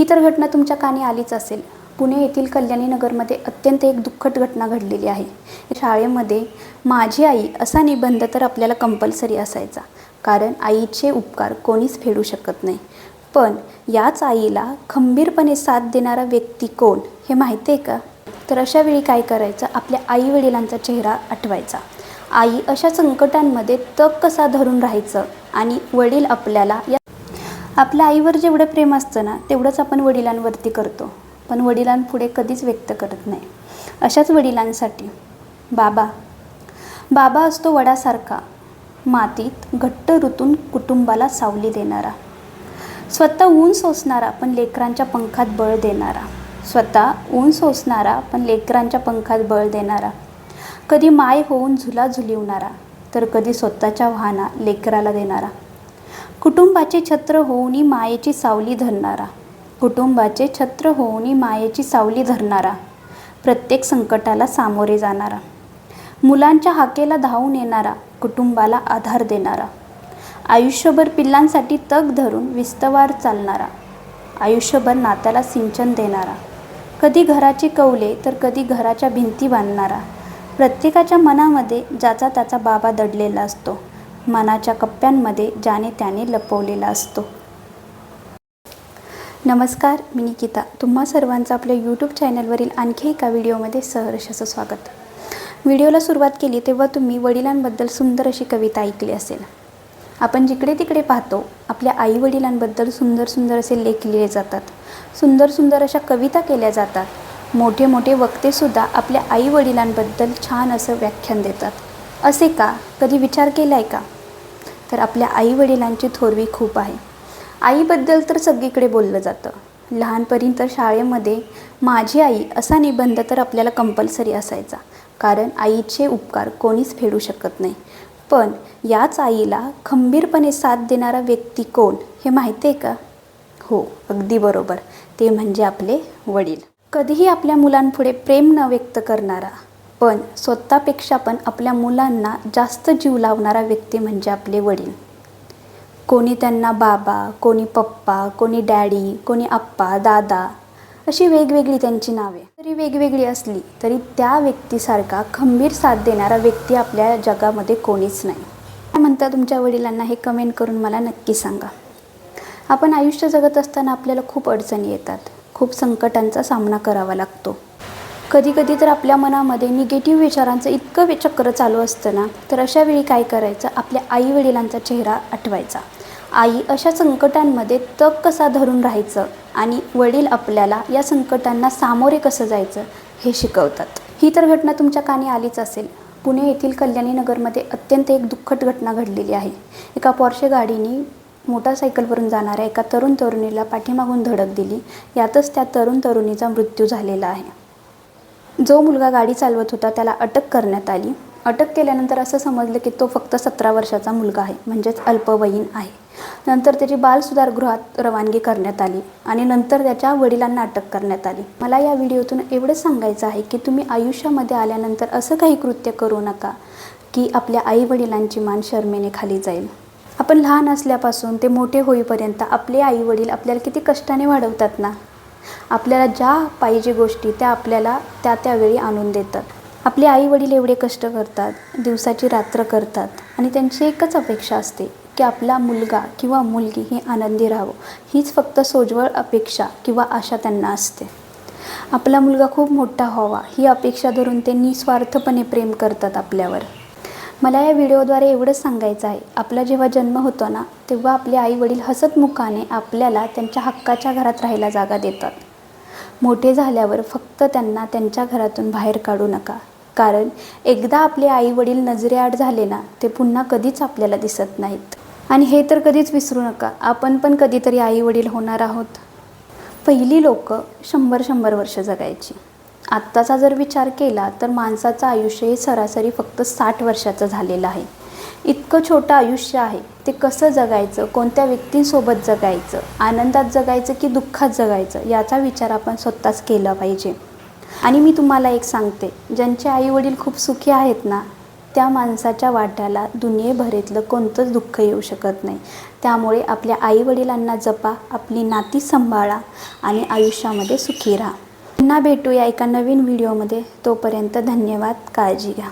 ही तर घटना तुमच्या कानी आलीच असेल. पुणे येथील कल्याणी नगरमध्ये अत्यंत एक दुःखद घटना घडलेली आहे. शाळेमध्ये माझी आई असा निबंध तर आपल्याला कंपल्सरी असायचा. कारण आईचे उपकार कोणीच फेडू शकत नाही. पण याच आईला खंबीरपणे साथ देणारा व्यक्ती कोण हे माहिती आहे का? तर अशा वेळी काय करायचं? आपल्या आई वडिलांचा चेहरा आठवायचा. आई अशा संकटांमध्ये तग कसा धरून राहायचं? आणि वडील आपल्याला या आपल्या आईवर जेवढं प्रेम असतं ना तेवढंच आपण वडिलांवरती करतो. पण वडिलांपुढे कधीच व्यक्त करत नाही. अशाच वडिलांसाठी बाबा बाबा असतो वडासारखा मातीत घट्ट ऋतून कुटुंबाला सावली देणारा. स्वतः ऊन सोसणारा पण लेकरांच्या पंखात बळ देणारा. स्वतः ऊन सोसणारा पण लेकरांच्या पंखात बळ देणारा. कधी माय होऊन झुला झुलिवणारा तर कधी स्वतःच्या वाहना लेकराला देणारा. कुटुंबाचे छत्र होऊनी मायेची सावली धरणारा. कुटुंबाचे छत्र होऊनी मायेची सावली धरणारा. प्रत्येक संकटाला सामोरे जाणारा. मुलांच्या हाकेला धावून येणारा कुटुंबाला आधार देणारा. आयुष्यभर पिल्लांसाठी तग धरून विस्तवार चालणारा. आयुष्यभर नात्याला सिंचन देणारा. कधी घराची कौले तर कधी घराच्या भिंती बांधणारा. प्रत्येकाच्या मनामध्ये ज्याचा त्याचा बाबा दडलेला असतो. मनाच्या कप्प्यांमध्ये ज्याने त्याने लपवलेला असतो. नमस्कार मी निकिता. तुम्हा सर्वांचं आपल्या यूट्यूब चॅनलवरील आणखी एका व्हिडिओमध्ये सहर्ष असं स्वागत. व्हिडिओला सुरुवात केली तेव्हा तुम्ही वडिलांबद्दल सुंदर अशी कविता ऐकली असेल. आपण जिकडे तिकडे पाहतो आपल्या आई वडिलांबद्दल सुंदर सुंदर असे लेख लिहिले जातात. सुंदर सुंदर अशा कविता केल्या जातात. मोठे मोठे वक्तेसुद्धा आपल्या आई वडिलांबद्दल छान असं व्याख्यान देतात. असे का? कधी विचार केला आहे का? तर आपल्या आईवडिलांची थोरवी खूप आहे. आईबद्दल तर सगळीकडे बोललं जातं. लहानपणी तर शाळेमध्ये माझी आई असा निबंध तर आपल्याला कंपल्सरी असायचा. कारण आईचे उपकार कोणीच फेडू शकत नाही. पण याच आईला खंबीरपणे साथ देणारा व्यक्ती कोण हे माहिती आहे का? हो अगदी बरोबर. ते म्हणजे आपले वडील. कधीही आपल्या मुलांपुढे प्रेम न व्यक्त करणारा पण स्वतःपेक्षा पण आपल्या मुलांना जास्त जीव लावणारा व्यक्ती म्हणजे आपले वडील. कोणी त्यांना बाबा कोणी पप्पा कोणी डॅडी कोणी आप्पा दादा अशी वेगवेगळी त्यांची नावे. तरी वेगवेगळी असली तरी त्या व्यक्तीसारखा खंबीर साथ देणारा व्यक्ती आपल्या जगामध्ये कोणीच नाही. काय म्हणता तुमच्या वडिलांना हे कमेंट करून मला नक्की सांगा. आपण आयुष्य जगत असताना आपल्याला खूप अडचणी येतात. खूप संकटांचा सामना करावा लागतो. कधी कधी तर आपल्या मनामध्ये निगेटिव्ह विचारांचं इतकं चक्र चालू असतं ना तर अशा वेळी काय करायचं? आपल्या आई वडिलांचा चेहरा आठवायचा. आई अशा संकटांमध्ये तग कसा धरून राहायचं आणि वडील आपल्याला या संकटांना सामोरे कसं जायचं हे शिकवतात. ही तर घटना तुमच्या कानी आलीच असेल. पुणे येथील कल्याणी नगरमध्ये अत्यंत एक दुःखद घटना घडलेली आहे. एका पॉर्शे गाडीने मोटारसायकलवरून जाणाऱ्या एका तरुण तरुणीला पाठीमागून धडक दिली. यातच त्या तरुण तरुणीचा मृत्यू झालेला आहे. जो मुलगा गाडी चालवत होता त्याला अटक करण्यात आली. अटक केल्यानंतर असं समजलं की तो फक्त सतरा वर्षाचा मुलगा आहे म्हणजेच अल्पवयीन आहे. नंतर त्याची बालसुधारगृहात रवानगी करण्यात आली आणि नंतर त्याच्या वडिलांना अटक करण्यात आली. मला या व्हिडिओतून एवढंच सांगायचं आहे की तुम्ही आयुष्यामध्ये आल्यानंतर असं काही कृत्य करू नका की आपल्या आई वडिलांची मान शर्मेने खाली जाईल. आपण लहान असल्यापासून ते मोठे होईपर्यंत आपले आई वडील आपल्याला किती कष्टाने वाढवतात ना? आपल्याला ज्या पाहिजे गोष्टी त्या आपल्याला त्या त्यावेळी आणून देतात. आपले आई वडील एवढे कष्ट करतात दिवसाची रात्र करतात आणि त्यांची एकच अपेक्षा असते की आपला मुलगा किंवा मुलगी ही आनंदी राहावं. हीच फक्त सोज्वळ अपेक्षा किंवा आशा त्यांना असते. आपला मुलगा खूप मोठा व्हावा ही अपेक्षा धरून ते निस्वार्थपणे प्रेम करतात आपल्यावर. मला या व्हिडिओद्वारे एवढंच सांगायचं आहे. आपला जेव्हा जन्म होतो ना तेव्हा आपले आई वडील हसतमुखाने आपल्याला त्यांच्या हक्काच्या घरात राहायला जागा देतात. मोठे झाल्यावर फक्त त्यांना त्यांच्या घरातून बाहेर काढू नका. कारण एकदा आपले आई वडील नजरेआड झाले ना ते पुन्हा कधीच आपल्याला दिसत नाहीत. आणि हे तर कधीच विसरू नका. आपण पण कधीतरी आई वडील होणार आहोत. पहिली लोक शंभर शंभर वर्ष जगायची. आत्ताचा जर विचार केला तर माणसाचं आयुष्य हे सरासरी फक्त साठ वर्षाचं झालेलं आहे. इतकं छोटं आयुष्य आहे. ते कसं जगायचं? कोणत्या व्यक्तींसोबत जगायचं? आनंदात जगायचं की दुःखात जगायचं? याचा विचार आपण स्वतःच केला पाहिजे. आणि मी तुम्हाला एक सांगते. ज्यांचे आईवडील खूप सुखी आहेत ना त्या माणसाच्या वाट्याला दुनियेभरेतलं कोणतंच दुःख येऊ शकत नाही. त्यामुळे आपल्या आईवडिलांना जपा आपली नाती सांभाळा आणि आयुष्यामध्ये सुखी राहा. पुन्हा भेटूया एका नवीन व्हिडिओमध्ये. तोपर्यंत धन्यवाद काळजी घ्या.